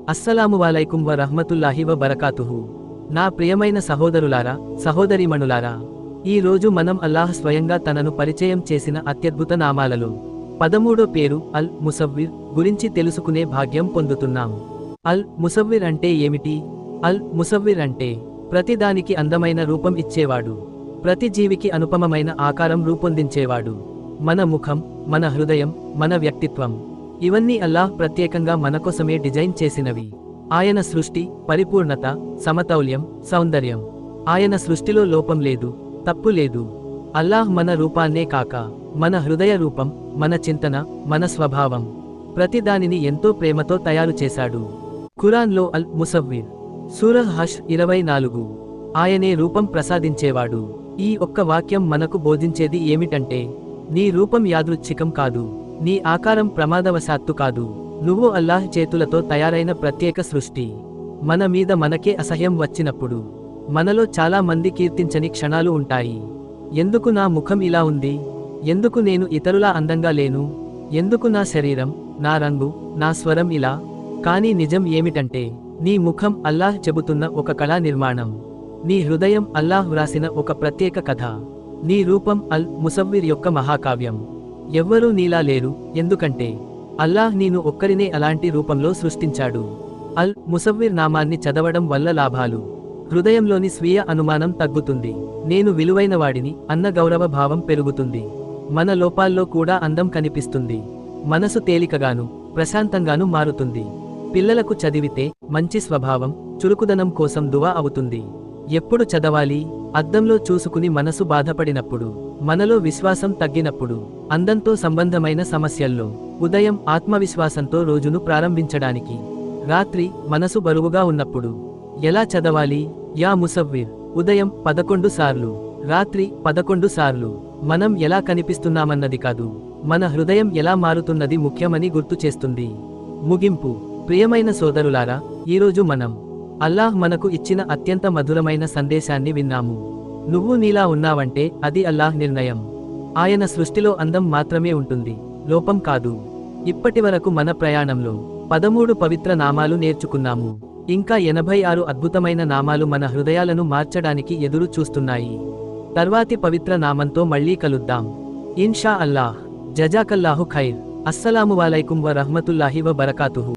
అస్సలాము వాలైకుం వ రహ్మతుల్లాహి వ బరకాతుహు నా ప్రియమైన సహోదరులారా సహోదరిమణులారా ఈ రోజు మనం అల్లాహ్ స్వయంగా తనను పరిచయం చేసిన అత్యద్భుత నామాలలో పదమూడో పేరు అల్ ముసవ్విర్ గురించి తెలుసుకునే భాగ్యం పొందుతున్నాం. అల్ ముసవ్విర్ అంటే ఏమిటి? అల్ ముసవ్విర్ అంటే ప్రతిదానికి అందమైన రూపం ఇచ్చేవాడు. ప్రతి జీవికి అనుపమమైన ఆకారం రూపొందించేవాడు. మన ముఖం మన హృదయం మన వ్యక్తిత్వం. ఇవన్నీ అల్లాహ్ ప్రత్యేకంగా మనకోసమే డిజైన్ చేసినవి. ఆయన సృష్టి పరిపూర్ణత సమతౌల్యం సౌందర్యం. ఆయన సృష్టిలో లోపం లేదు తప్పు లేదు. అల్లాహ్ మన రూపాన్నే కాక మన హృదయ రూపం మన చింతన మన స్వభావం. ప్రతిదానిని ఎంతో ప్రేమతో తయారు చేశాడు. ఖురాన్లో అల్ ముసవ్విర్ సూరహ్ హష్ ఇరవై నాలుగు. ఆయనే రూపం ప్రసాదించేవాడు. ఈ ఒక్క వాక్యం మనకు బోధించేది ఏమిటంటే నీ రూపం యాదృచ్ఛికం కాదు. నీ ఆకారం ప్రమాదవశాత్తు కాదు. నువ్వు అల్లాహ్ చేతులతో తయారైన ప్రత్యేక సృష్టి. మన మీద మనకే అసహ్యం వచ్చినప్పుడు. మనలో చాలా మంది కీర్తించని క్షణాలు ఉంటాయి. ఎందుకు నా ముఖం ఇలా ఉంది? ఎందుకు నేను ఇతరులా అందంగా లేను? ఎందుకు నా శరీరం నా రంగు నా స్వరం ఇలా? కానీ నిజం ఏమిటంటే నీ ముఖం అల్లాహ్ చెబుతున్న ఒక కళా నిర్మాణం. నీ హృదయం అల్లాహ్ వ్రాసిన ఒక ప్రత్యేక కథ. నీ రూపం అల్ ముసవ్విర్ యొక్క మహాకావ్యం. ఎవ్వరూ నీలా లేరు ఎందుకంటే అల్లాహ్ నీను ఒక్కరినే అలాంటి రూపంలో సృష్టించాడు. అల్ ముసవ్విర్ నామాన్ని చదవడం వల్ల లాభాలు. హృదయంలోని స్వీయ అనుమానం తగ్గుతుంది. నేను విలువైన వాడిని అన్న గౌరవ భావం పెరుగుతుంది. మన లోపాల్లో కూడా అందం కనిపిస్తుంది. మనసు తేలికగాను ప్రశాంతంగాను మారుతుంది. పిల్లలకు చదివితే మంచి స్వభావం చురుకుదనం కోసం దువా అవుతుంది. ఎప్పుడు చదవాలి? అద్దంలో చూసుకుని మనసు బాధపడినప్పుడు మనలో విశ్వాసం తగ్గినప్పుడు అందంతో సంబంధమైన సమస్యల్లో ఉదయం ఆత్మవిశ్వాసంతో రోజును ప్రారంభించడానికి. రాత్రి మనసు బరువుగా ఉన్నప్పుడు ఎలా చదవాలి? యా ముసవ్విర్ ఉదయం పదకొండు సార్లు రాత్రి పదకొండు సార్లు మనం ఎలా కనిపిస్తున్నామన్నది కాదు మన హృదయం ఎలా మారుతున్నది ముఖ్యమని గుర్తు చేస్తుంది. ముగింపు. ప్రియమైన సోదరులారా ఈరోజు మనం అల్లాహ్ మనకు ఇచ్చిన అత్యంత మధురమైన సందేశాన్ని విన్నాము. నువ్వు నీలా ఉన్నావంటే అది అల్లాహ్ నిర్ణయం. ఆయన సృష్టిలో అందం మాత్రమే ఉంటుంది లోపం కాదు. ఇప్పటివరకు మన ప్రయాణంలో పదమూడు పవిత్ర నామాలు నేర్చుకున్నాము. ఇంకా ఎనభై ఆరు అద్భుతమైన నామాలు మన హృదయాలను మార్చడానికి ఎదురు చూస్తున్నాయి. తర్వాతి పవిత్ర నామంతో మళ్ళీ కలుద్దాం. ఇన్షా అల్లాహ్. జజాకల్లాహు ఖైర్. అస్సలాము వాలైకుం వ రహ్మతుల్లాహి వ బరకాతుహు